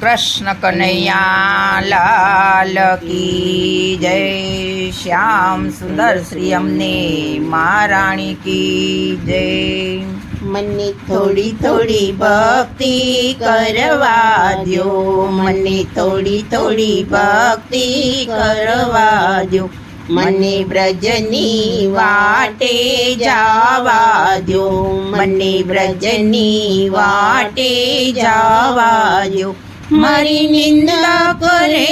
કૃષ્ણ કનૈયા લાલ કી જય. શ્યામ સુંદર શ્રી અમને મહારાણી કી જય. મને થોડી થોડી ભક્તિ કરવા દો મને થોડી થોડી ભક્તિ કરવા દ્યો. મને બ્રજની વાટે જાવા દો મને બ્રજની વાટે જાવા દો મારી નિંદા કરે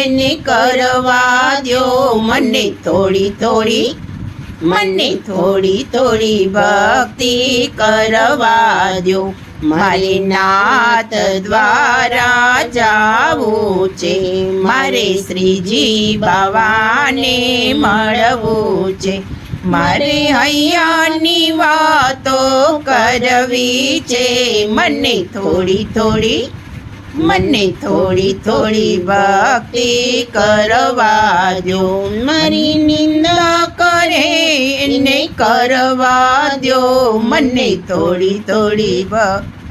એને કરવા દો મને થોડી થોડી મને થોડી થોડી ભક્તિ કરવા દ્યો મારે નાથ દ્વારા જાવું છે. મારે શ્રીજી બાવાને મળવું છે. મારે હૈયાની વાતો કરવી છે. મને થોડી થોડી, મને થોડી થોડી ભક્તિ કરવા દો મારી નિંદા કરે એને કરવા દો મને થોડી થોડી ભક્તિ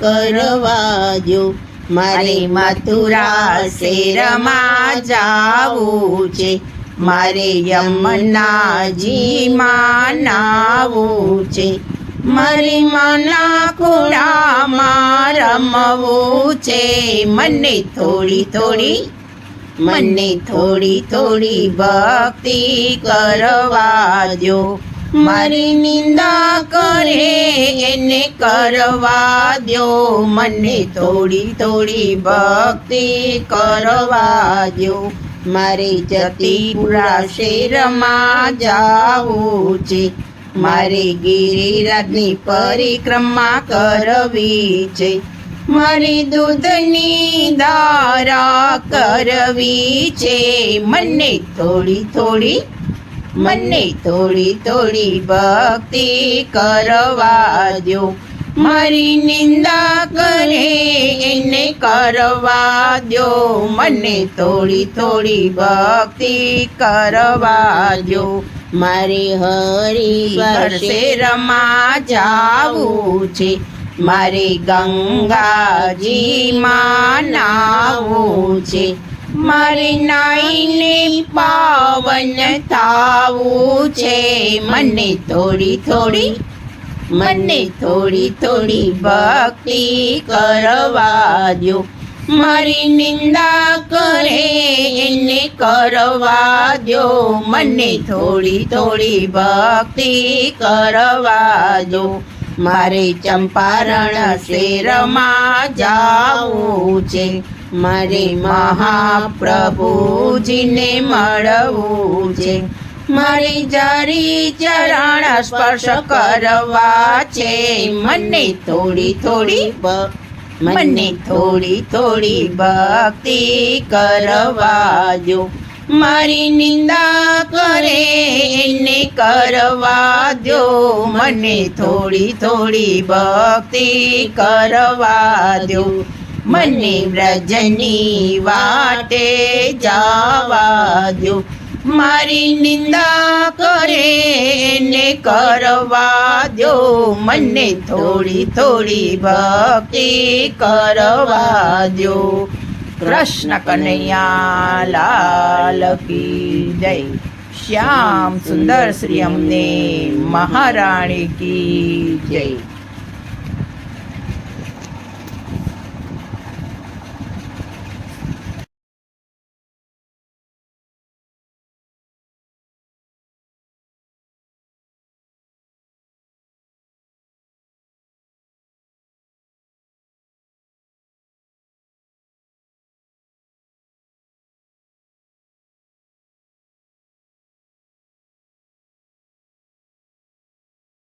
કરવા જો મારે મથુરા શેરમાં જાવું છે. મારે યમુનાજીમાં નાવું છે. મારી માના ખોડામાં રમવું છે. મને થોડી થોડી, મને થોડી થોડી ભક્તિ કરવા દો મારી નિંદા કરે, એને કરવા દો મને થોડી થોડી ભક્તિ કરવા દો મારે જતીપુરા શેરમાં જાવું છે. મારે ગિરિરાજની પરિક્રમા કરવી છે. મારી દૂધની ધારા કરવી છે. મને થોડી થોડી મને થોડી થોડી ભક્તિ કરવા દો મારી નિંદા કરે એને કરવા દો મને થોડી થોડી ભક્તિ કરવા દો મારે વર્ષે શેરમાં જાવું છે. મારે ગંગાજીમાં નાવું છે. મારે નાઈને પાવન થાવું છે. મને થોડી થોડી, મને થોડી થોડી ભક્તિ કરવા દો મારી નિંદા કરે એને કરવા દો મને થોડી થોડી ભક્તિ કરવા દો મારે ચંપારણ શેરમાં જાવું છે. મારે મહાપ્રભુજીને મળવું છે. મારે જારી ચરણ સ્પર્શ કરવા છે. મને થોડી થોડી મને થોડી થોડી ભક્તિ કરવા દો મારી નિંદા કરે એને કરવા દો મને થોડી થોડી ભક્તિ કરવા દો મને વ્રજની વાટે જવા દો મારી નિંદા કરે એને કરવા દો મને થોડી થોડી ભક્તિ કરવા દો કૃષ્ણ કનૈયા લાલ કી જય. શ્યામ સુંદર શ્રી અમને મહારાણી કી જય.